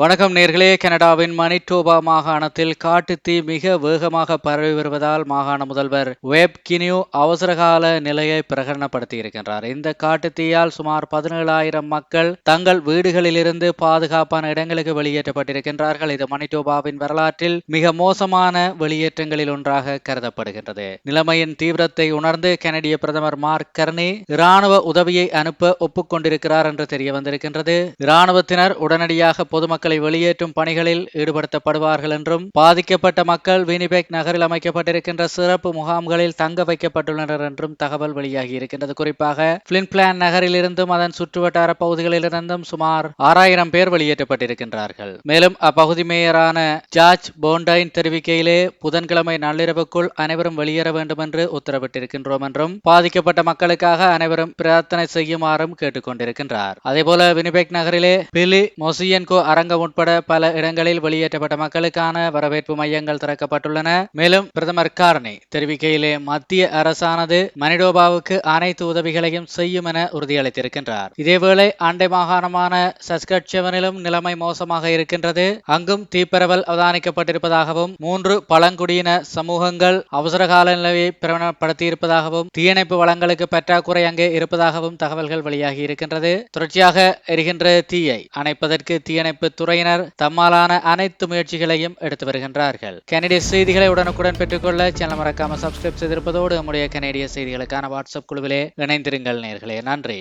வணக்கம் நேர்களே. கனடாவின் மணிட்டோபா மாகாணத்தில் காட்டுத்தீ மிக வேகமாக பரவி வருவதால் மாகாண முதல்வர் வெப் கினியூ அவசரகால நிலையை பிரகடனப்படுத்தியிருக்கின்றார். இந்த காட்டுத்தீயால் சுமார் பதினேழாயிரம் மக்கள் தங்கள் வீடுகளிலிருந்து பாதுகாப்பான இடங்களுக்கு வெளியேற்றப்பட்டிருக்கின்றார்கள். இது மணிட்டோபாவின் வரலாற்றில் மிக மோசமான வெளியேற்றங்களில் ஒன்றாக கருதப்படுகின்றது. நிலைமையின் தீவிரத்தை உணர்ந்து கனடிய பிரதமர் மார்க் கர்னி இராணுவ உதவியை அனுப்ப ஒப்புக்கொண்டிருக்கிறார் என்று தெரிய வந்திருக்கின்றது இராணுவத்தினர் உடனடியாக பொதுமக்கள் மக்களை வெளியேற்றும் பணிகளில் ஈடுபடுத்தப்படுவார்கள் என்றும் பாதிக்கப்பட்ட மக்கள் வினிபெக் நகரில் அமைக்கப்பட்டிருக்கின்ற சிறப்பு முகாம்களில் தங்க வைக்கப்பட்டுள்ளனர் என்றும் தகவல் வெளியாகி இருக்கின்றது. குறிப்பாக பிளின்பிளான் நகரில் இருந்தும் அதன் சுற்றுவட்டார பகுதிகளிலிருந்தும் சுமார் ஆறாயிரம் பேர் வெளியேற்றப்பட்டிருக்கின்றார்கள். மேலும் அப்பகுதி மேயரான ஜார்ஜ் போண்டைன் தெரிவிக்கையிலே புதன்கிழமை நள்ளிரவுக்குள் அனைவரும் வெளியேற வேண்டும் என்று உத்தரவிட்டிருக்கின்றோம் என்றும் பாதிக்கப்பட்ட மக்களுக்காக அனைவரும் பிரார்த்தனை செய்யுமாறும் கேட்டுக்கொண்டிருக்கின்றார். அதேபோல வினிபெக் நகரிலே பிலி மொசியன்கோ அரங்க உட்பட பல இடங்களில் வெளியேற்றப்பட்ட மக்களுக்கான வரவேற்பு மையங்கள் திறக்கப்பட்டுள்ளன. மேலும் பிரதமர் கார்னி தெரிவிக்கையிலே மத்திய அரசானது மனிடோபாவுக்கு அனைத்து உதவிகளையும் செய்யும் என உறுதியளித்திருக்கின்றார். இதேவேளை அண்டை மாகாணமான சஸ்கட்சவனிலும் நிலைமை மோசமாக இருக்கின்றது. அங்கும் தீப்பரவல் அவதானிக்கப்பட்டிருப்பதாகவும் மூன்று பழங்குடியின சமூகங்கள் அவசரகால நிலையை பிரபலப்படுத்தியிருப்பதாகவும் தீயணைப்பு வளங்களுக்கு பற்றாக்குறை அங்கே இருப்பதாகவும் தகவல்கள் வெளியாகி இருக்கின்றது. தொடர்ச்சியாக எரிகின்ற தீயை அணைப்பதற்கு தீயணைப்பு துறையினர் தம்மாலான அனைத்து முயற்சிகளையும் எடுத்து வருகின்றார்கள். கனடிய செய்திகளை உடனுக்குடன் பெற்றுக்கொள்ள சேனல் மறக்காம சப்ஸ்கிரைப் செய்திருப்பதோடு நம்முடைய கனடிய செய்திகளுக்கான வாட்ஸ்அப் குழுவிலே இணைந்திருங்கள் நேர்களே. நன்றி.